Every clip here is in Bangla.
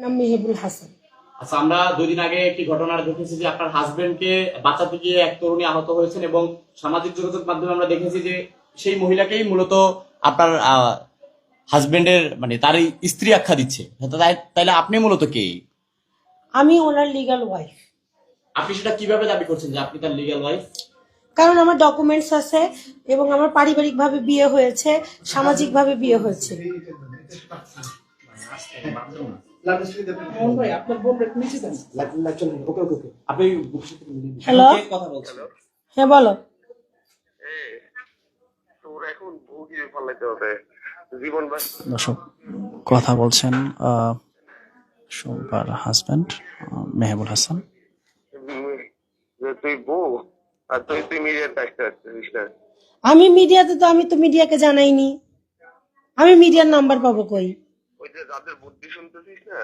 নাম মেহেবুল হাসান। আচ্ছা আমরা দুই দিন আগে একটি ঘটনা দেখেছি যে আপনার হাজবেন্ডকে বাঁচাতে গিয়ে এক তরুণী আহত হয়েছেন এবং সামাজিক যোগাযোগ মাধ্যমে আমরা দেখেছি যে সেই মহিলাকেই মূলত আপনার হাজবেন্ডের মানে তার স্ত্রী আখ্যা দিচ্ছে। তাইলে আপনি মূলত কে? আমি ওনার লিগ্যাল ওয়াইফ আপনি সেটা কীভাবে দাবি করছেন যে আপনি তার লিগ্যাল ওয়াইফ কারণ আমার ডকুমেন্টস আছে এবং আমার পারিবারিকভাবে বিয়ে হয়েছে সামাজিকভাবে বিয়ে হয়েছে। হ্যালো বলছেন হ্যাঁ বলো। তোর এখন ভুগি জীবন দর্শক কথা বলছেন আহ, শোভার হাজব্যান্ড মেহবুল হাসান। যে তুই বউ আর তুই তুই মিডিয়ার আমি মিডিয়াতে তো আমি তো মিডিয়াকে জানাইনি। আমি মিডিয়ার নাম্বার পাবো কই? ওই যে যাদের বুদ্ধি শুনতেছিস না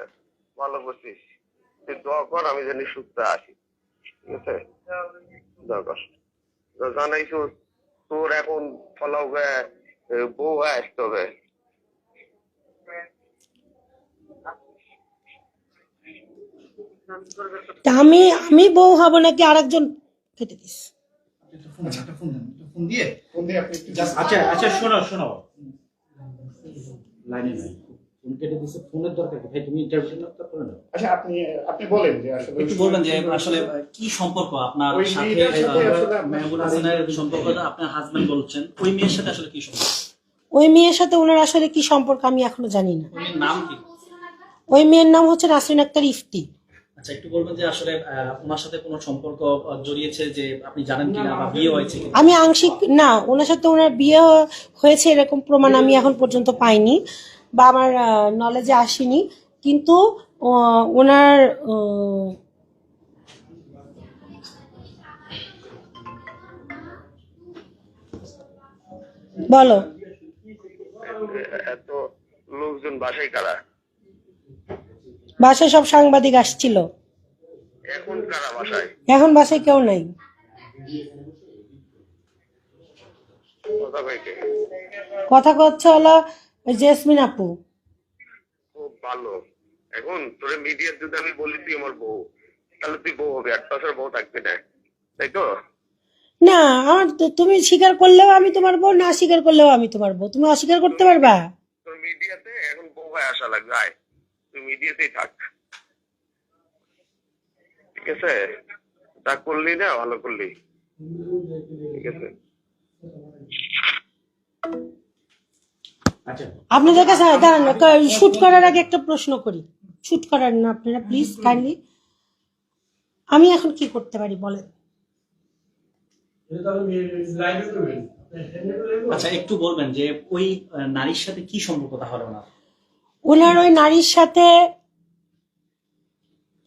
ভালো করছিস তুই দোয়া কর আমি জানি সুস্থ আসি ঠিক আছে? দোয়া কর। তো জানাইছো তোর এখন ফলাও বউ আসতে হবে। আমি আমি বউ হব নাকি আরেকজন? কেটে দিস। আচ্ছা আচ্ছা শোনো শোনো। লাইনে নাই কেটে দিছে ফোনের দরকার কি? ভাই তুমি ইন্টারভিউ না করে নাও আচ্ছা আপনি আপনি বলেন যে আসলে একটু বলবেন যে আসলে কি সম্পর্ক আপনার ওই সাথে মেয়েটার সাথে আহ, আসলে আপনার- মেহবুল হাসানের সম্পর্কটা আপনার হাজবেন্ড বলছেন ওই মেয়ের সাথে আসলে কি সম্পর্ক? ওই মেয়ের সাথে ওনার আসলে কি সম্পর্ক আমি এখনও জানি না। ওই মেয়ের নাম কি? ওই মেয়ের নাম হচ্ছে নাসরিন আক্তার ইফতি। আচ্ছা একটু বলবেন যে আসলে ওনার সাথে কোনো সম্পর্ক জড়িয়েছে যে আপনি জানেন কিনা বা বিয়ে হয়েছে আমি আংশিক না ওনার সাথে ওনার বিয়ে হয়েছে এরকম প্রমাণ আমি এখন পর্যন্ত পাইনি। বা আমার নলেজে আসেনি। কিন্তু ওনার বলো। এত লোকজন বাসায় কারা? বাসায় সব সাংবাদিক আসছিল। এখন কারা বাসায়? এখন বাসায় কেউ নাই। কথা কথা হলো জেসমিন আপু। ভালো। এখন তোর মিডিয়ার যদি আমি বলি তুই আমার বউ তাহলে তুই বউ হবে একটা বছর বউ থাকবে না তাই তো? না আমার তুমি স্বীকার করলেও আমি তোমার বউ না স্বীকার করলেও আমি তোমার বউ। তুমি অস্বীকার করতে পারবা? তোর মিডিয়াতে এখন বউ হয়ে আসা লাগবে আয়। তুই মিডিয়াতেই থাক। ঠিক আছে? তা করলি না ভালো করলি। ঠিক আছে। আপনাদের কাছে দাঁড়ান শুট করার আগে একটা প্রশ্ন করি। শুট করার না আপনারা প্লিজ কাইন্ডলি আমি এখন কি করতে পারি বলেন। আচ্ছা একটু বলবেন যে ওই নারীর সাথে কি সম্পর্ক তাহলে ওনার? ওনার ওই নারীর সাথে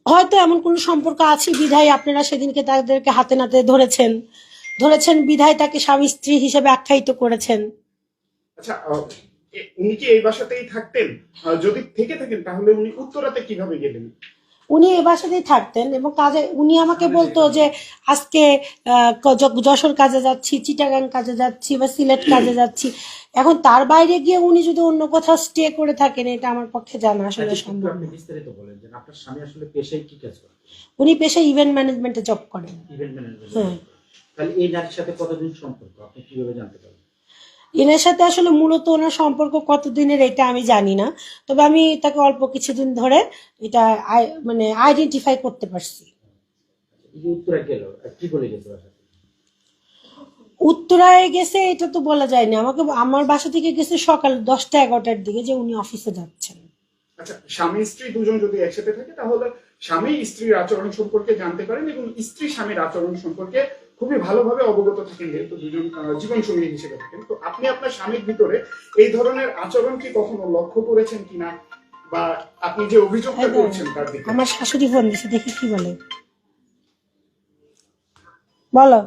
হয়তো এমন কোন সম্পর্ক আছে বিধায় আপনারা সেদিনকে তাদেরকে হাতে নাতে ধরেছেন। ধরেছেন বিধায় তাকে স্বামী স্ত্রী হিসেবে আখ্যায়িত করেছেন। আচ্ছা উনি কি এই বাসাতেই থাকতেন? যদি থেকে থাকেন তাহলে উনি উত্তরাতে কীভাবে গেলেন? উনি এ বাসাতেই থাকতেন এবং কাজে উনি আমাকে বলতো যে আজকে যশোর কাজে যাচ্ছি চিটাগাং কাজে যাচ্ছি বা সিলেট কাজে যাচ্ছি। এখন তার বাইরে গিয়ে উনি যদি অন্য কোথাও স্টে করে থাকেন এটা আমার পক্ষে জানা আসলে আচ্ছা, সম্ভব আপনি না বিস্তারিত বলেন যে আপনার স্বামী আসলে পেশায় কি কাজ করে? উনি পেশায় ইভেন্ট ম্যানেজমেন্টে জব করেন। ইভেন্ট ম্যানেজমেন্ট হ্যাঁ তাহলে এই নারীর সাথে কতদিন সম্পর্ক? আপনি কীভাবে জানতে পারবেন? এনার সাথে আসলে মূলত ওনার সম্পর্ক কতদিনের এটা আমি জানি না। তবে আমি তাকে অল্প কিছুদিন ধরে এটা মানে আইডেন্টিফাই করতে পারছি? উত্তরায় গেছে এটা তো বলা যায় না। আমাকে আমার বাসা থেকে গেছে সকাল দশটা এগারোটার দিকে যে উনি অফিসে যাচ্ছেন। আচ্ছা স্বামী স্ত্রী দুজন যদি একসাথে থাকে তাহলে স্বামী স্ত্রীর আচরণ সম্পর্কে জানতে পারেন এবং স্ত্রী স্বামীর আচরণ সম্পর্কে খুবই ভালোভাবে অবগত থাকেন যেহেতু দুজন জীবন সঙ্গী হিসেবে থাকেন। তো আপনি আপনার স্বামীর ভিতরে এই ধরনের আচরণ কি কখনো লক্ষ্য করেছেন কিনা? বা আপনি যে অভিযোগটা হ্যাঁ, করছেন তার দিকে? আমার শাশুড়ি ফোন দিছে দেখি কি বলে। বলো।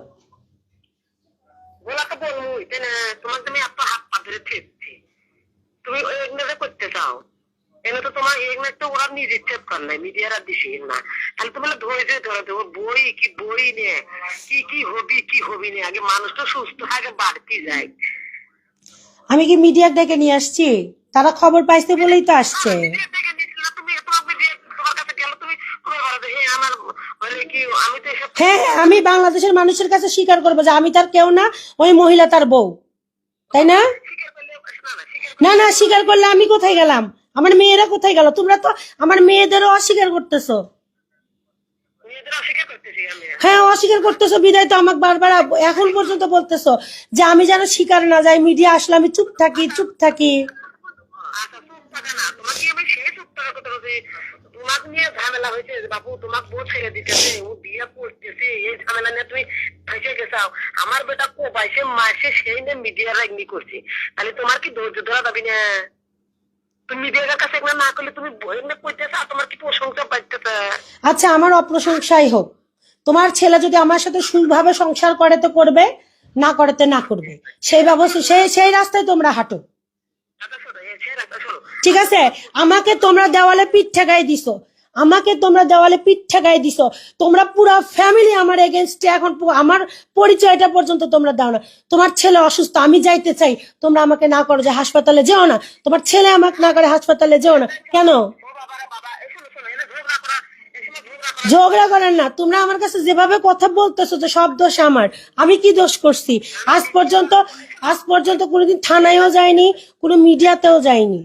বলা তো বলবই তোমার তুমি এত হাত পা ধরে তুমি ওই করতে চাও? এনে তো তোমার এগুলো ওরা নিজে টেপ করলে মিডিয়ারা না। তাহলে তোমার ধৈর্য ধরে দেবো বই কি বই কি কি হবি কি হবি আগে মানুষ তো সুস্থ থাকে বাড়তি যায়। আমি কি মিডিয়ার ডেকে নিয়ে আসছি? তারা খবর পাইছে বলেই তো আসছে। হ্যাঁ, হ্যাঁ হ্যাঁ আমি বাংলাদেশের মানুষের কাছে স্বীকার করব যে আমি তার কেউ না ওই মহিলা তার বউ। তাই না? না না স্বীকার করলে আমি কোথায় গেলাম? আমার মেয়েরা কোথায় গেল? তোমরা তো আমার মেয়েদেরও অস্বীকার করতেছো। হ্যাঁ অস্বীকার করতেছো বিদায় তো আমাকে বারবার এখন পর্যন্ত বলতেছো যে আমি যেন স্বীকার না যাই মিডিয়া আসলে আমি চুপ থাকি চুপ থাকি। আচ্ছা তোমাকে নিয়ে ঝামেলা হয়েছে যে বাবু তোমাকে বউ ছেড়ে দিতেছে ও বিয়ে করতেছে এই ঝামেলা নিয়ে তুমি ফেসে গেছাও। আমার বেটা কোপাইছে মাসে সেই নিয়ে মিডিয়া রাগনি করছে। তাহলে তোমার কি ধৈর্য ধরা যাবি না? তুমি মিডিয়ার কাছে এগুলো না করলে তুমি বই এমনি তোমার কি প্রশংসা পাইতেছে আচ্ছা আমার অপ্রশংসাই হোক। তোমার ছেলে যদি আমার সাথে সুভাবে সংসার করে তো করবে না করে তো না করবে সেই ব্যবস্থা সেই সেই রাস্তায় তোমরা হাঁটো। আচ্ছা ঠিক আছে? আমাকে তোমরা দেওয়ালে পিঠ ঠেকাই দিছো। আমাকে তোমরা দেওয়ালে পিঠ ঠেকাই দিছো। তোমরা পুরো ফ্যামিলি আমার এগেনস্টে এখন আমার পরিচয়টা পর্যন্ত তোমরা দাও না। তোমার ছেলে অসুস্থ, আমি যাইতে চাই। তোমরা আমাকে না করো যে হাসপাতালে যেও না। তোমার ছেলে আমাকে না করে হাসপাতালে যেও না। কেন? ঝগড়া করেন না। তোমরা আমার কাছে যেভাবে কথা বলতেছো যে সব দোষ আমার। আমি কি দোষ করছি? আজ পর্যন্ত আজ পর্যন্ত কোনোদিন থানায়ও যায়নি কোনো মিডিয়াতেও যায়নি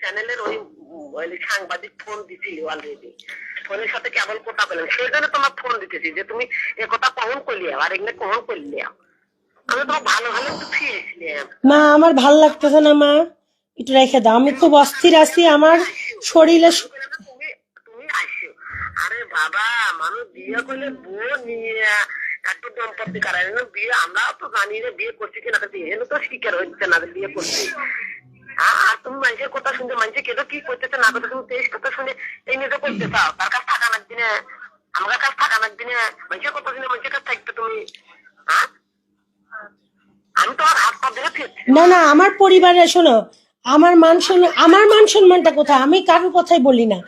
চ্যানেলের ওই সাংবাদিক ফোন দিছিল অলরেডি ফোনের সাথে কেবল কথা বলেন সেই জন্য তোমার ফোন দিতেছি যে তুমি এ কখন করলি আর এগুলো কখন করলি আমি তোমার ভালো ভালো ফিরেছিলাম মা আমার ভালো লাগতেছে না মা। একটু রেখে দাও। আমি খুব অস্থির আছি। আমার শরীরে তুমি তুমি আসো। আরে বাবা মানুষ বিয়ে করলে বউ নিয়ে একটু দম্পতি বিয়ে আমরা তো জানি না বিয়ে করছি কিনা কিন্তু এখানে তো স্বীকার হচ্ছে না বিয়ে করছি। আর তুমি মানুষের কথা শুনতে মানুষের কেন কি করতেছে না করতেছে তুমি তেইশ কথা শুনে এই করতে চাও। তার কাছে থাকা নাকবি না আমার কাছে থাকা নাকবি না মানুষের কথা শুনে মানুষের কাছে থাকবে তুমি হ্যাঁ? আমি তো আর হাত পা ধরে না। না আমার পরিবারে শোনো আমার মান সম্মান আমার মান সম্মানটা কোথায়? আমি কারোর কথাই বলি না।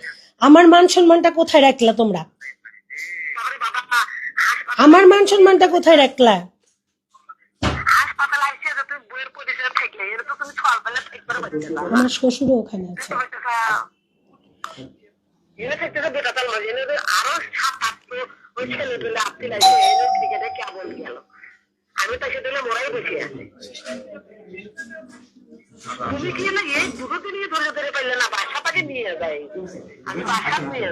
আমার মান সম্মানটা কোথায় রাখলা তোমরা? বাবা আমার মান সম্মানটা কোথায় রাখলা? আমার শ্বশুরও ওখানে আছে। আমি তো সেদিনে মোড়াই বসে আছি। তুমি কি না এই দুটো দিনই ধরে ধরে না নিয়ে যাই আমি বাসা নিয়ে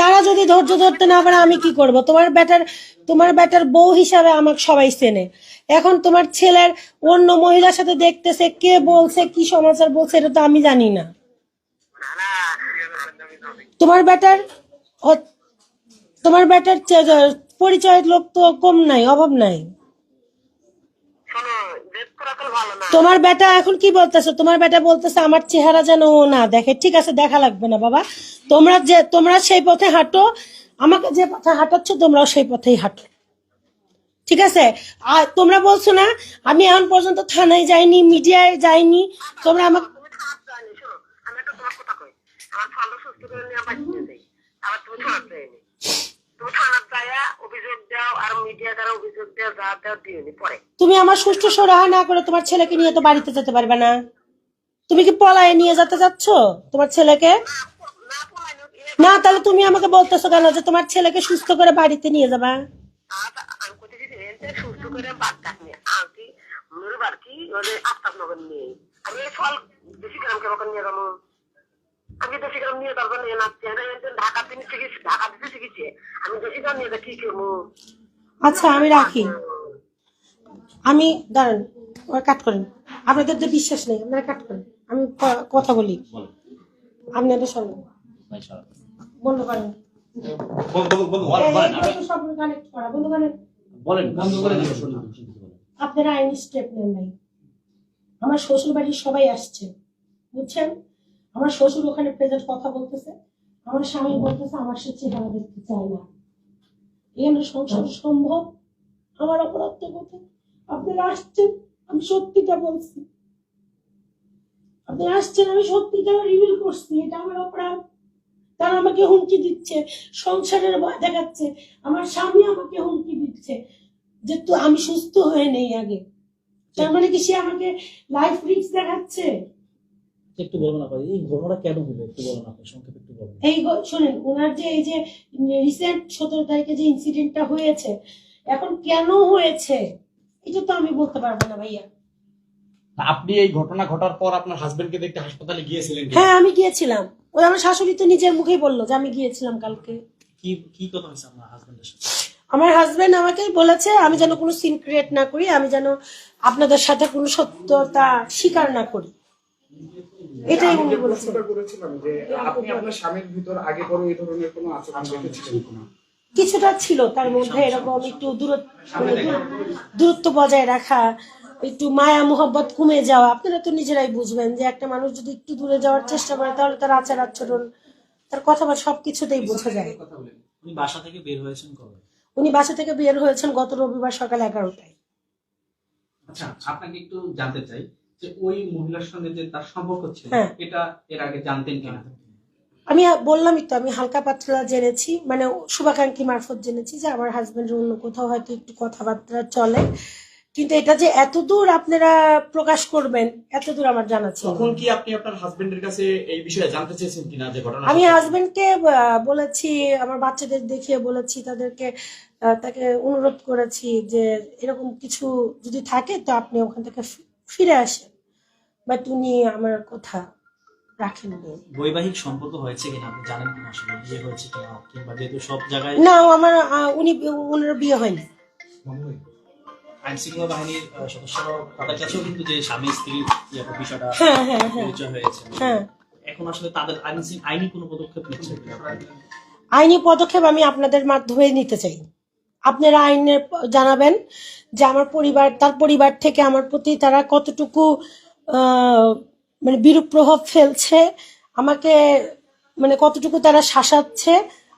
তারা যদি ধৈর্য ধরতে না পারে, আমি কি করব? তোমার ব্যাটার তোমার ব্যাটার বউ হিসাবে আমাকে সবাই চেনে। এখন তোমার ছেলের অন্য মহিলার সাথে দেখতেছে, কে বলছে, কি সমাচার বলছে, এটা তো আমি জানি না। তোমার ব্যাটার তোমার ব্যাটার পরিচয়ের লোক তো কম নাই, অভাব নাই শোনো দেশ করা তো ভালো না তোমার বেটা এখন কি বলতেছো? তোমার বেটা বলতেছে, আমার চেহারা যেন ও না দেখে। ঠিক আছে, দেখা লাগবে না, বাবা। তোমরা যে, তোমরা সেই পথে হাঁটো। আমাকে যে পথে হাঁটাচ্ছ, তোমরাও সেই পথেই হাঁটো। ঠিক আছে? আর তোমরা বলছো না, আমি এখন পর্যন্ত থানায় যাইনি, মিডিয়ায় যাইনি। তোমরা আমাকে আমার তুমি আমার সুষ্ঠু সরাহা না করে তোমার ছেলেকে নিয়ে তো বাড়িতে যেতে পারবে না। তুমি কি পলায়ে নিয়ে যেতে চাচ্ছ তোমার ছেলেকে? না তাহলে তুমি আমাকে বলতেছো কেন যে তোমার ছেলেকে সুস্থ করে বাড়িতে নিয়ে যাবা? আমি তিনি শিখেছি ঢাকা দিতে শিখেছি আমি বেশি নিয়ে কি আচ্ছা আমি রাখি। আমি দাঁড়ান ওরা কাট করেন। আপনাদের তো বিশ্বাস নেই আপনারা কাট করেন। আমি কথা বলি। আপনাদের সঙ্গে। বন্ধ করেন। আপনারা আইনি স্টেপ নেন নাই। আমার শ্বশুর বাড়ির সবাই আসছে বুঝছেন? আমার শ্বশুর ওখানে প্রেজেন্ট কথা বলতেছে। আমার স্বামী বলতেছে, আমার সে চেহারা দেখতে চায় না। এখানে সংসার সম্ভব? আমার অপরাধটা কোথায়? আপনারা আসছেন, আমি সত্যিটা বলছি। আপনি আসছেন, আমি সত্যিটা রিভিল করছি, এটা আমার অপরাধ। তারা আমাকে হুমকি দিচ্ছে, সংসারের ভয় দেখাচ্ছে। আমার স্বামী আমাকে হুমকি দিচ্ছে যে তো আমি সুস্থ হয়ে নেই আগে। তার মানে কি সে আমাকে লাইফ রিস্ক দেখাচ্ছে? একটু বলবেন আপনার এই ঘটনাটা কেন হলো? একটু বলেন আপনি সংক্ষেপে একটু বলেন। এই শোনেন ওনার যে এই যে রিসেন্ট সতেরো তারিখে যে ইনসিডেন্টটা হয়েছে এখন কেন হয়েছে? এটা তো আমি বলতে পারব না ভাইয়া। আপনি এই ঘটনা ঘটার পর আপনার হাজবেন্ডকে দেখতে হাসপাতালে গিয়েছিলেন হ্যাঁ আমি গিয়েছিলাম। ওই আমার শাশুড়ি তো নিজের মুখেই বলল যে আমি গিয়েছিলাম কালকে। কি কি কথা হয়েছে আপনার হাজবেন্ডের সাথে? আমার হাজবেন্ড আমাকে বলেছে আমি যেন কোনো সিন ক্রিয়েট না করি আমি যেন আপনাদের সাথে কোনো সত্যতা স্বীকার না করি। এটাই উনি বলেছেন। করেছিলাম যে আপনি আপনার স্বামীর ভিতর আগে পরে এই ধরনের কোনো আচরণ দেখেছিলেন কিনা? কিছুটা ছিল তার মধ্যে এরকম একটু দূরত্ব দূরত্ব বজায় রাখা একটু মায়া মোহব্বত কমে যাওয়া আপনারা তো নিজেরাই বুঝবেন যে একটা মানুষ যদি একটু দূরে যাওয়ার চেষ্টা করে তাহলে তার আচার আচরণ তার কথাবার্তা সবকিছুতেই বোঝা যায়। উনি বাসা থেকে বের হয়েছেন কবে? উনি বাসা থেকে বের হয়েছেন গত রবিবার সকাল এগারোটায়। আচ্ছা আপনাকে একটু জানতে চাই। যে ওই মহিলার সঙ্গে যে তার সম্পর্ক ছিল হ্যাঁ। এটা এর আগে জানতেন কিনা আমি বললামই তো আমি হালকা পাতলা জেনেছি মানে শুভাকাঙ্ক্ষী মারফত জেনেছি যে আমার হাজবেন্ডের অন্য কোথাও হয়তো একটু কথাবার্তা চলে কিন্তু এটা যে এত দূর আপনারা প্রকাশ করবেন এত দূর আমার জানা ছিল। তখন কি আপনি আপনার হাজবেন্ডের কাছে এই বিষয়ে জানতে চেয়েছেন কিনা যে ঘটনা আমি হাজবেন্ডকে বলেছি আমার বাচ্চাদের দেখিয়ে বলেছি তাদেরকে আহ, তাকে অনুরোধ করেছি যে এরকম কিছু যদি থাকে তো আপনি ওখান থেকে ফিরে আসেন বাট উনি আমার কথা রাখেননি বৈবাহিক সম্পর্ক হয়েছে কিনা আপনি জানেন কিনা আসলে? বিয়ে হয়েছে কিনা? কিংবা যেহেতু সব জায়গায় না আমার উনি ওনার বিয়ে হয়নি। আইন শৃঙ্খলা বাহিনীর সদস্যরা তাদের কাছেও কিন্তু যে স্বামী স্ত্রীর বিষয়টা হ্যাঁ হ্যাঁ হ্যাঁ। পরিচয় হয়েছে। হ্যাঁ। এখন আসলে তাদের আইনি কোনো পদক্ষেপ নিচ্ছে আইনি পদক্ষেপ আমি আপনাদের মাধ্যমে নিতে চাই। আপনারা আইনের জানাবেন যে আমার পরিবার তার পরিবার থেকে আমার প্রতি তারা কতটুকু মানে বিরূপ প্রভাব ফেলছে আমাকে মানে কতটুকু তারা শাসাচ্ছে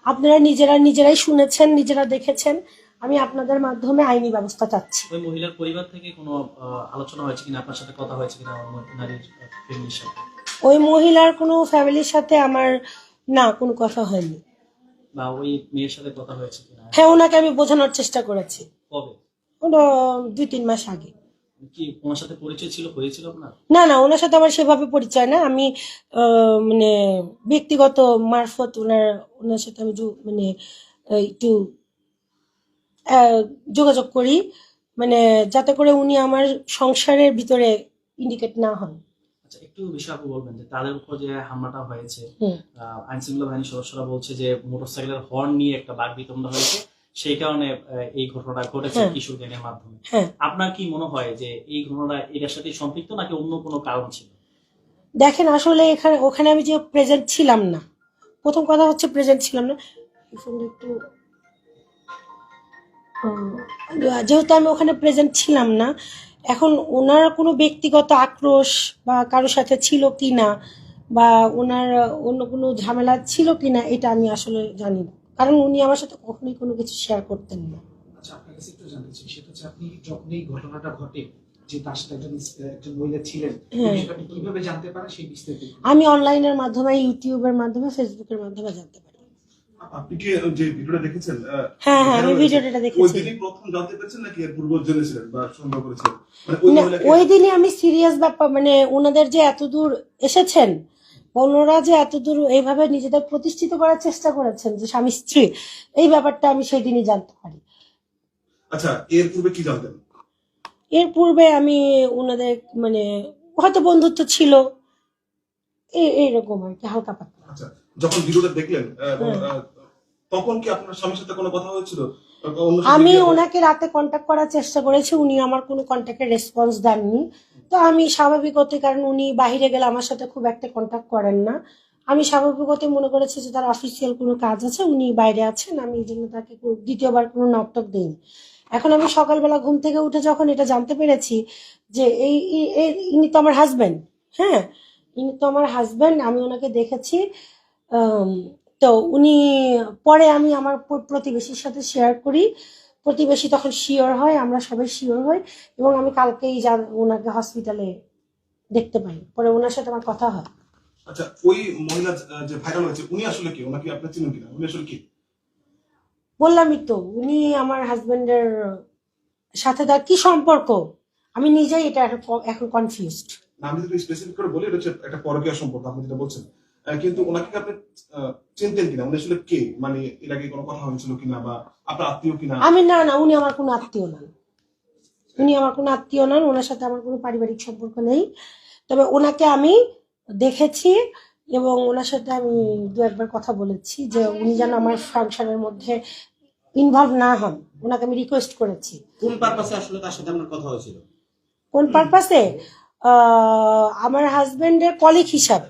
আপনারা নিজেরা নিজেরাই শুনেছেন নিজেরা দেখেছেন আমি আপনাদের মাধ্যমে আইনি ব্যবস্থা চাচ্ছি। ওই মহিলার পরিবার থেকে কোনো আলোচনা হয়েছে কিনা? আপনার সাথে কথা হয়েছে কিনা? নারীর ফ্যামিলির সাথে? ওই মহিলার কোনো ফ্যামিলির সাথে আমার না কোনো কথা হয়নি। বা ওই মেয়ের সাথে কথা হয়েছে কিনা? হ্যাঁ ওনাকে আমি বোঝানোর চেষ্টা করেছি। কবে? ওটা দুই তিন মাস আগে। কি ওনার সাথে পরিচয় ছিল? হয়েছিল আপনার? না না ওনার সাথে আমার সেভাবে পরিচয় না। আমি মানে ব্যক্তিগত মারফত ওনার ওনার সাথে আমি মানে একটু যোগাযোগ করি। মানে যাতে করে উনি আমার সংসারের ভিতরে ইন্ডিকেট না হন। আচ্ছা একটু বিষয় আপনি বলবেন যে তাদের উপর যে হামলাটা হয়েছে আইন শৃঙ্খলা বাহিনীর সদস্যরা বলছে যে মোটরসাইকেলের হর্ন নিয়ে একটা বাঘ বিতণ্ডা হয়েছে। সেই কারণে এই ঘটনাটা ঘটেছে হ্যাঁ। কিশোর গ্যাংয়ের মাধ্যমে। হ্যাঁ। আপনার কি মনে হয় যে এই ঘটনাটা এটার সাথে সম্পৃক্ত নাকি অন্য কোনো কারণ ছিল? দেখেন আসলে এখানে ওখানে আমি যে প্রেজেন্ট ছিলাম না। প্রথম কথা হচ্ছে প্রেজেন্ট ছিলাম না। একটু যেহেতু আমি ওখানে প্রেজেন্ট ছিলাম না এখন ওনার কোনো ব্যক্তিগত আক্রোশ বা কারোর সাথে ছিল কি না বা ওনার অন্য কোনো ঝামেলা ছিল কি না এটা আমি আসলে জানি না। কারণ উনি আমার সাথে কখনোই কোনো কিছু শেয়ার করতেন না। আচ্ছা আপনার কাছে একটু জানতে চাই সেটা হচ্ছে আপনি যখন এই ঘটনাটা ঘটে যে তার সাথে একজন একজন মহিলা ছিলেন এই হ্যাঁ। বিষয়টা আপনি কীভাবে জানতে পারেন? সেই বিস্তারিত আমি অনলাইনের মাধ্যমে ইউটিউবের মাধ্যমে ফেসবুকের মাধ্যমে জানতে পারি। আপনি কি যে ভিডিওটা দেখেছেন? হ্যাঁ হ্যাঁ আমি ওই ভিডিওটা দেখেছি। দিনই প্রথম জানতে পেরেছেন নাকি এর পূর্ব জেনেছিলেন বা সন্দেহ করেছিলেন? মানে ওই ওই দিনই আমি সিরিয়াস ব্যাপার মানে ওনাদের যে এত দূর এসেছেন ওনারা যে এত দূর এইভাবে নিজেদের প্রতিষ্ঠিত করার চেষ্টা করেছেন যে স্বামী স্ত্রী এই ব্যাপারটা আমি সেই দিনই জানতে পারি। আচ্ছা এর পূর্বে কি জানতেন? এর পূর্বে আমি ওনাদের মানে হয়তো বন্ধুত্ব ছিল এই- এইরকম আর কি হালকা পাতলা। আচ্ছা যখন ভিডিওটা দেখলেন তখন কি আপনার স্বামীর সাথে কোনো কথা হয়েছিল? আমি ওনাকে রাতে কন্ট্যাক্ট করার চেষ্টা করেছি উনি আমার কোনো কন্ট্যাক্টের রেসপন্স দেননি। তো আমি স্বাভাবিকতে কারণ উনি বাইরে গেলে আমার সাথে খুব একটা কন্ট্যাক্ট করেন না। আমি স্বাভাবিকতে মনে করেছি যে তার অফিসিয়াল কোনো কাজ আছে উনি বাইরে আছেন আমি এই জন্য তাকে দ্বিতীয়বার কোনো নকটক দিইনি। এখন আমি সকালবেলা ঘুম থেকে উঠে যখন এটা জানতে পেরেছি যে এই ইনি তো আমার হাজবেন্ড হ্যাঁ? ইনি তো আমার হাজবেন্ড আমি ওনাকে দেখেছি তো উনি পরে আমি আমার প্রতিবেশীর সাথে শেয়ার করি। প্রতিবেশী তখন শিওর হয় আমরা সবাই শিওর হই এবং আমি কালকেই জান- ওনাকে হসপিটালে দেখতে পাই। পরে ওনার সাথে আমার কথা হয়। আচ্ছা ওই মহিলা যে ভাইরাল হয়েছে উনি আসলে কি? ওনাকে আপনি চিনেন কিনা? উনি আসলে কি? বললামই তো উনি আমার হাজবেন্ডের সাথে তার কি সম্পর্ক? আমি নিজেই এটা এখন- কনফিউজড আমি যদি স্পেসিফিক করে বলি এটা হচ্ছে একটা পরকীয়া সম্পর্ক আপনি যেটা বলছেন। কিন্তু ওনাকে আপনি চিনতেন কিনা? উনি আসলে কে? মানে এর আগে কোনো কথা হয়েছিল কিনা বা আপনার আত্মীয় কিনা? আমি না না উনি আমার কোনো আত্মীয় নন। উনি আমার কোনো আত্মীয় নন ওনার সাথে আমার কোনো পারিবারিক সম্পর্ক নেই। তবে ওনাকে আমি দেখেছি এবং ওনার সাথে আমি দু একবার কথা বলেছি যে উনি যেন আমার ফাংশনের মধ্যে ইনভলভ না হন। ওনাকে আমি রিকোয়েস্ট করেছি। কোন পারপাসে আসলে তার সাথে আপনার কথা হয়েছিল? কোন পারপাসে আমার হাজবেন্ডের কলিগ হিসাবে।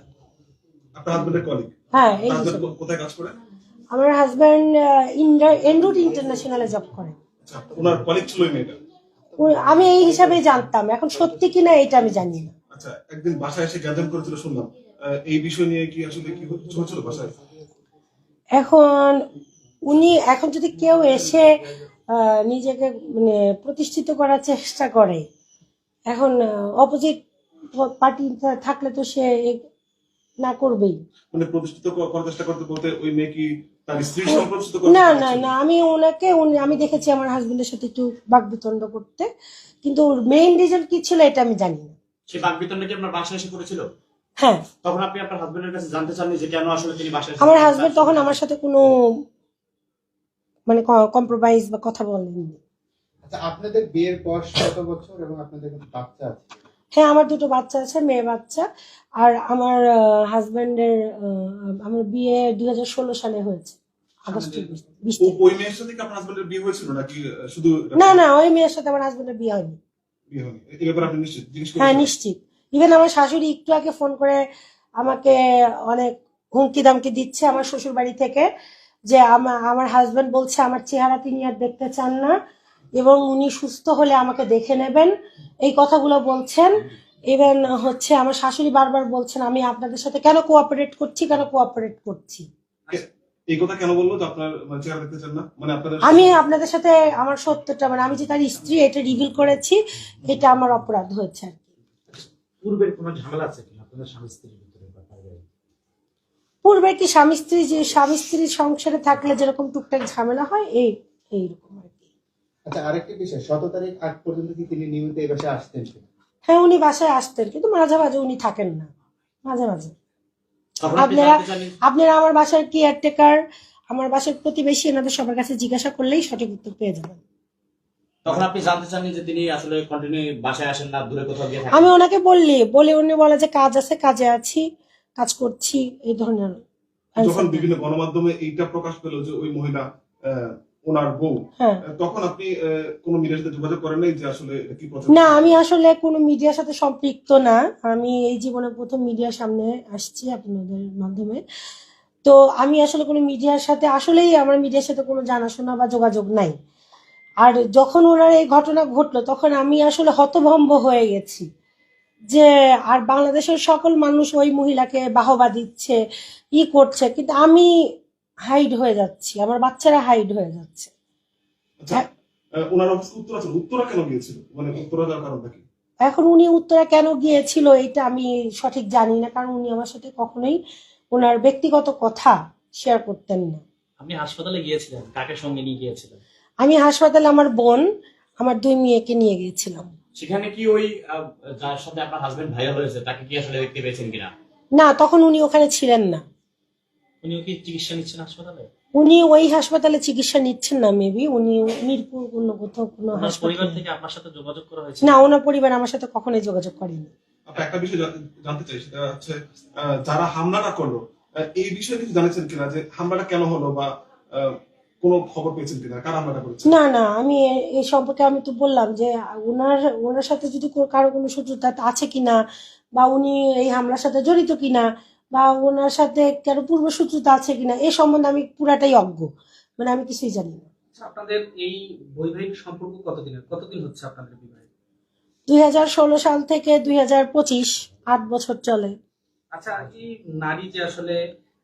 আপনার হাজবেন্ডের কলিগ হ্যাঁ এই হাজবেন্ড হিসাবে কোথায় কাজ করে? আমার হাজবেন্ড এনরুট ইন্টারন্যাশনালে জব করে। আচ্ছা ওনার কলিগ ছিল মেয়েটা আমি এই হিসাবে জানতাম। এখন সত্যি কিনা এটা আমি জানি না। আচ্ছা একদিন বাসায় এসে গ্যাদার করেছিল শুনলাম। এই বিষয় নিয়ে কি আসলে কি হচ্ছিল বাসায়? এখন উনি এখন যদি কেউ এসে নিজেকে মানে প্রতিষ্ঠিত করার চেষ্টা করে এখন অপোজিট পার্টি থাকলে তো সে না করবেই। মানে প্রতিষ্ঠিত করার চেষ্টা করতে বলতে ওই মেয়ে কি তার স্ত্রীর না না না আমি ওনাকে উনি- আমি দেখেছি আমার হাজবেন্ডের সাথে একটু বাকবিতণ্ড করতে। কিন্তু মেইন রিজন কি ছিল এটা আমি জানি না। বাকবিতণ্ডা কি আপনার বাসায় এসে করেছিল? হ্যাঁ। তখন আপনি আপনার হাজবেন্ডের কাছে জানতে চাননি যে কেন আসলে তিনি বাসায় আমার হাজবেন্ড তখন আমার সাথে কোনো মানে কম্প্রোমাইজ বা কথা বলেননি। আচ্ছা আপনাদের বিয়ের বয়স কত বছর এবং আপনাদের বাচ্চা আছে? হ্যাঁ আমার দুটো বাচ্চা আছে মেয়ে বাচ্চা। আর আমার হাজবেন্ডের আমার বিয়ে দুই হাজার ষোলো সালে হয়েছে না না ওই মেয়ের সাথে আমার হাজবেন্ডের বিয়ে হয়নি। হ্যাঁ নিশ্চিত। ইভেন আমার শাশুড়ি একটু আগে ফোন করে আমাকে অনেক হুমকি দামকি দিচ্ছে আমার শ্বশুর বাড়ি থেকে যে আমার হাজবেন্ড বলছে আমার চেহারা তিনি আর দেখতে চান না। এবং উনি সুস্থ হলে আমাকে দেখে নেবেন। এই কথাগুলো বলছেন। ইভেন হচ্ছে আমার শাশুড়ি বারবার বলছেন আমি আপনাদের সাথে কেন কোঅপারেট করছি কেন কোঅপারেট করছি? এই কথা কেন বলল? যে আপনার মানে চেহারা দেখতে চান না? মানে আপনাদের আমি আপনাদের সাথে আমার সত্যটা মানে আমি যে তার স্ত্রী এটা রিভিল করেছি এটা আমার অপরাধ হয়েছে আর কি। পূর্বের কোনো ঝামেলা আছে কিনা? আপনাদের স্বামী স্ত্রীর ভিতরে পূর্বে কি স্বামী স্ত্রী যে স্বামী স্ত্রীর সংসারে থাকলে যেরকম টুকটাক ঝামেলা হয় এই এইরকম আর আচ্ছা আরেকটি বিষয় শত তারিখ আগ পর্যন্ত কি তিনি নিয়মিত এই বাসায় আসতেন হ্যাঁ উনি বাসায় আসতেন কিন্তু মাঝে মাঝে উনি থাকেন না মাঝে মাঝে। আপনারা আপনারা আমার বাসার কেয়ারটেকার আমার বাসার প্রতিবেশী এনাদের সবার কাছে জিজ্ঞাসা করলেই সঠিক উত্তর পেয়ে যাবেন। তখন আপনি জানতে চাননি যে তিনি আসলে কন্টিনিউ বাসায় আসেন না দূরে কোথাও গিয়ে থাকেন? আমি ওনাকে বললি বলে উনি বলে যে কাজ আছে কাজে আছি কাজ করছি এই ধরনের। যখন বিভিন্ন গণমাধ্যমে এইটা প্রকাশ পেল যে ওই মহিলা ওনার বউ হ্যাঁ। তখন আপনি কোনো মিডিয়ার সাথে যোগাযোগ করেন নাই যে আসলে কি না আমি আসলে কোনো মিডিয়ার সাথে সম্পৃক্ত না। আমি এই জীবনে প্রথম মিডিয়ার সামনে আসছি আপনাদের মাধ্যমে। তো আমি আসলে কোনো মিডিয়ার সাথে আসলেই আমার মিডিয়ার সাথে কোনো জানাশোনা বা যোগাযোগ নাই। আর যখন ওনার এই ঘটনা ঘটলো তখন আমি আসলে হতভম্ব হয়ে গেছি যে আর বাংলাদেশের সকল মানুষ ওই মহিলাকে বাহবা দিচ্ছে ই করছে। কিন্তু আমি হাইড হয়ে যাচ্ছি আমার বাচ্চারা হাইড হয়ে যাচ্ছে। আচ্ছা ওনার অফিস উত্তরা ছিল উত্তরা কেন গিয়েছিল? মানে উত্তরা যাওয়ার কারণটা কি? এখন উনি উত্তরা কেন গিয়েছিল এটা আমি সঠিক জানি না কারণ উনি আমার সাথে কখনোই ওনার ব্যক্তিগত কথা শেয়ার করতেন না। আপনি হাসপাতালে গিয়েছিলেন? কাকে সঙ্গে নিয়ে গিয়েছিলেন? আমি হাসপাতালে আমার বোন আমার দুই মেয়েকে নিয়ে গিয়েছিলাম। সেখানে কি ওই যার সাথে আপনার হাজবেন্ড ভাইরাল হয়েছে তাকে কি আসলে দেখতে পেয়েছেন কিনা? না তখন উনি ওখানে ছিলেন না। উনিও কি চিকিৎসা নিচ্ছেন হাসপাতালে? উনি ওই হাসপাতালে চিকিৎসা নিচ্ছেন না মেবি উনি মিরপুর অন্য কোথাও কোনো ওনার পরিবার হাসপাতালে থেকে আপনার সাথে যোগাযোগ করা হয়েছে? না ওনার পরিবার আমার সাথে কখনোই যোগাযোগ করেনি। একটা বিষয় জানতে- জানতে চাই সেটা হচ্ছে আহ, যারা হামলাটা করল আহ, এই বিষয়ে কিছু জানেছেন কিনা যে হামলাটা কেন হলো বা আহ, কোনো খবর পেয়েছেন কিনা? কারা হামলাটা করেছে না না আমি এ- এই সম্পর্কে আমি তো বললাম যে ওনার ওনার সাথে যদি কো- কারও কোনো শত্রুতা আছে কিনা বা উনি এই হামলার সাথে জড়িত কিনা বা ওনার সাথে কারও পূর্ব শত্রুতা আছে কিনা এ সম্বন্ধে আমি পুরাটাই অজ্ঞ। মানে আমি কিছুই জানি না। আচ্ছা, আপনাদের এই বৈবাহিক সম্পর্ক কতদিনের কতদিন হচ্ছে আপনাদের বিবাহিত দুই হাজার ষোলো সাল থেকে দুই হাজার পঁচিশ আট বছর চলে। আচ্ছা এই নারী যে আসলে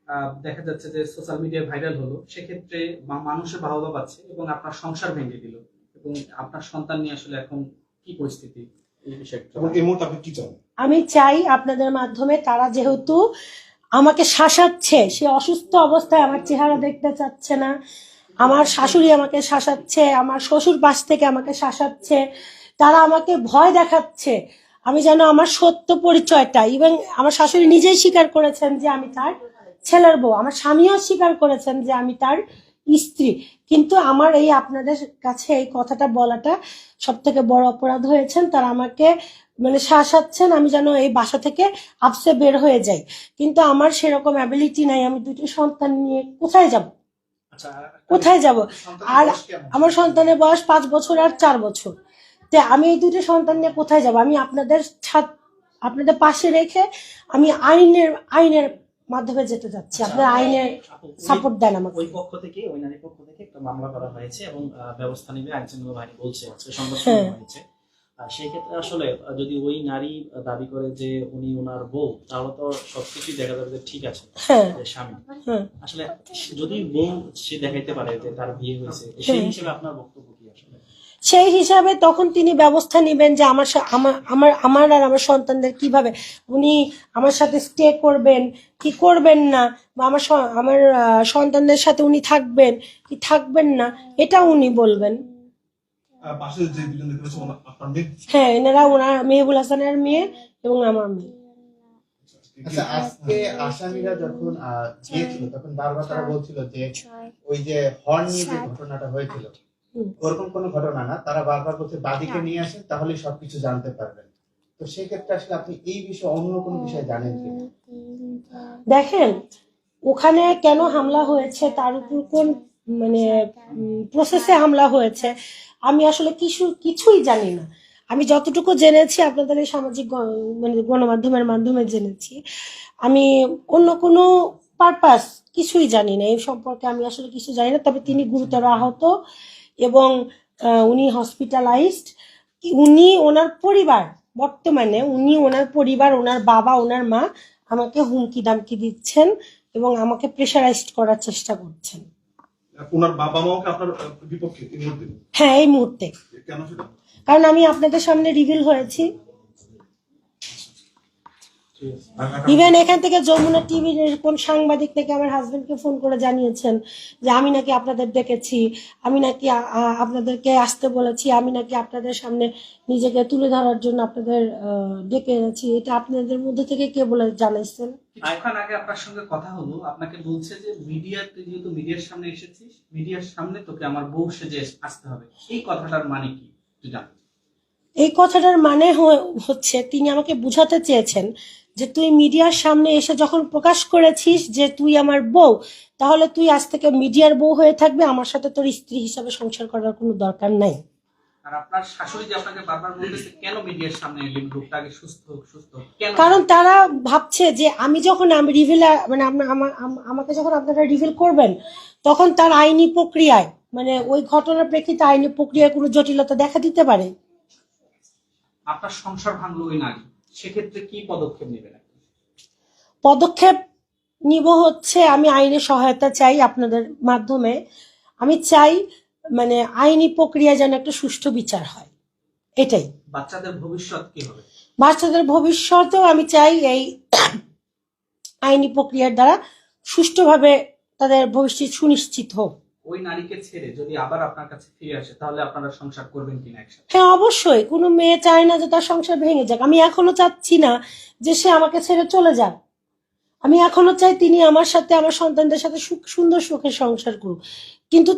আহ, দেখা যাচ্ছে যে সোশ্যাল মিডিয়ায় ভাইরাল হলো সেক্ষেত্রে মা- মানুষের বাহবা পাচ্ছে এবং আপনার সংসার ভেঙে দিল। এবং আপনার সন্তান নিয়ে আসলে এখন কি পরিস্থিতি? এই বিষয়টা এবং এই মুহূর্তে আপনি কি চান? আমি চাই আপনাদের মাধ্যমে তারা যেহেতু আমাকে শাসাচ্ছে, সে অসুস্থ অবস্থায় আমার চেহারা দেখতে চাচ্ছে না, আমার শাশুড়ি আমাকে শাসাচ্ছে, আমার শ্বশুর পাশ থেকে আমাকে শাসাচ্ছে, তারা আমাকে ভয় দেখাচ্ছে, আমি যেন আমার সত্য পরিচয়টা ইভেন আমার শাশুড়ি নিজেই স্বীকার করেছেন যে আমি তার ছেলের বউ, আমার স্বামীও স্বীকার করেছেন যে আমি তার স্ত্রী। কিন্তু আমার এই আপনাদের কাছে এই কথাটা বলাটা সব থেকে বড় অপরাধ হয়েছেন তারা আমাকে মানে শাসাচ্ছেন আমি যেন এই বাসা থেকে আপসে বের হয়ে যাই। কিন্তু আমার সেরকম অ্যাবিলিটি নাই আমি দুটি সন্তান নিয়ে কোথায় যাব? আচ্ছা কোথায় যাব? আর আমার সন্তানের বয়স পাঁচ বছর আর চার বছর। তে আমি এই দুটি সন্তান নিয়ে কোথায় যাব? আমি আপনাদের ছাদ আপনাদের পাশে রেখে আমি আইনের আইনের মাধ্যমে যেতে যাচ্ছি। আপনার আইনের আপু, ওই- সাপোর্ট দেন আমাকে। ওই পক্ষ থেকে ওই নারী পক্ষ থেকে একটা মামলা করা হয়েছে এবং ব্যবস্থা নিবে আইনশৃঙ্খলা বাহিনী বলছে আজকে সংবাদ হ্যাঁ। হয়েছে। আর সেই ক্ষেত্রে আসলে যদি ওই নারী দাবি করে যে উনি ওনার বউ তাহলে তো সবকিছুই দেখা যাবে যে ঠিক আছে হ্যাঁ। স্বামী। হ্যাঁ। আসলে যদি বউ সে দেখাইতে পারে যে তার বিয়ে হয়েছে সেই। হিসেবে আপনার বক্তব্য সেই হিসাবে তখন তিনি ব্যবস্থা নেবেন যে আমার আমার আমার আর আমার সন্তানদের কীভাবে উনি আমার সাথে স্টে করবেন কি করবেন না বা আমার আমার সন্তানদের সাথে উনি থাকবেন কি থাকবেন না এটা উনি বলবেন। হ্যাঁ এনারা ওনার মেহবুল হাসানের মেয়ে এবং আমার মেয়ে। আচ্ছা আজকে আসামিরা যখন গিয়েছিল তখন বারবার তারা বলছিল যে ওই যে হর্ন নিয়ে যে ঘটনাটা হয়েছিল। ওরকম কোনো ঘটনা না তারা বারবার বলছে বাদীকে নিয়ে আসেন তাহলে সবকিছু জানতে পারবেন। তো সেক্ষেত্রে আসলে আপনি এই বিষয়ে অন্য কোনো বিষয় জানেন কিনা দেখেন ওখানে কেন হামলা হয়েছে তার উপর কোন মানে প্রসেসে হামলা হয়েছে আমি আসলে কিছু কিছুই জানি না। আমি যতটুকু জেনেছি আপনাদের এই সামাজিক মানে গণমাধ্যমের মাধ্যমে জেনেছি আমি অন্য কোনো পারপাস কিছুই জানি না। এই সম্পর্কে আমি আসলে কিছু জানি না তবে তিনি গুরুতর আহত। এবং উনি হসপিটালাইজড উনি ওনার পরিবার বর্তমানে উনি ওনার পরিবার ওনার বাবা ওনার মা আমাকে হুমকি দামকি দিচ্ছেন এবং আমাকে প্রেশারাইজড করার চেষ্টা করছেন। ওনার বাবা মাও আপনার বিপক্ষে হ্যাঁ এই মুহূর্তে। কারণ আমি আপনাদের সামনে রিভিল হয়েছি। ইভেন এখান থেকে যমুনা টিভির কোন সাংবাদিক থেকে আমার হাজবেন্ডকে ফোন করে জানিয়েছেন যে আমি নাকি আপনাদের ডেকেছি আমি নাকি আপনাদেরকে আসতে বলেছি আমি নাকি আপনাদের সামনে নিজেকে তুলে ধরার জন্য আপনাদের আহ, ডেকে এনেছি। এটা আপনাদের মধ্যে থেকে কে বলে জানাইছেন? কিছুক্ষণ আগে আপনার সঙ্গে কথা হলো। আপনাকে বলছে যে মিডিয়াতে যেহেতু মিডিয়ার সামনে এসেছিস মিডিয়ার সামনে তোকে আমার বউ সেজে আসতে হবে। এই কথাটার মানে কি? তুই জান এই কথাটার মানে হ- হচ্ছে তিনি আমাকে বুঝাতে চেয়েছেন যে তুই মিডিয়ার সামনে এসে যখন প্রকাশ করেছিস যে তুই আমার বউ তাহলে তুই আজ থেকে মিডিয়ার বউ হয়ে থাকবে আমার সাথে তোর স্ত্রী হিসাবে সংসার করার কোনো দরকার নাই। কারণ তারা ভাবছে যে আমি যখন আমি রিভিল মানে আম- আমা- আমাকে যখন আপনারা রিভিল করবেন তখন তার আইনি প্রক্রিয়ায় মানে ওই ঘটনার প্রেক্ষিতে আইনি প্রক্রিয়ায় কোনো জটিলতা দেখা দিতে পারে। আপনার সংসার ভাঙলো ওই নারী। সেক্ষেত্রে কি পদক্ষেপ নেবেন পদক্ষেপ নিব হচ্ছে আমি আইনের সহায়তা চাই আপনাদের মাধ্যমে। আমি চাই মানে আইনি প্রক্রিয়া যেন একটা সুষ্ঠু বিচার হয়। এটাই। বাচ্চাদের ভবিষ্যৎ কি হবে? বাচ্চাদের ভবিষ্যতেও আমি চাই এই আইনি প্রক্রিয়ার দ্বারা সুষ্ঠুভাবে তাদের ভবিষ্যৎ সুনিশ্চিত হোক। ওই নারীকে ছেড়ে যদি আবার আপনার কাছে ফিরে আসে, তাহলে আপনারা সংসার করবেন কিনা একসাথে? হ্যাঁ অবশ্যই। কোনো মেয়ে চায় না যে তার সংসার ভেঙে যাক। আমি এখনও চাচ্ছি না যে সে আমাকে ছেড়ে চলে যাক। আমি এখনও চাই তিনি আমার সাথে, আমার সন্তানদের সাথে সুখ, সুন্দর সুখের সংসার করুক। কিন্তু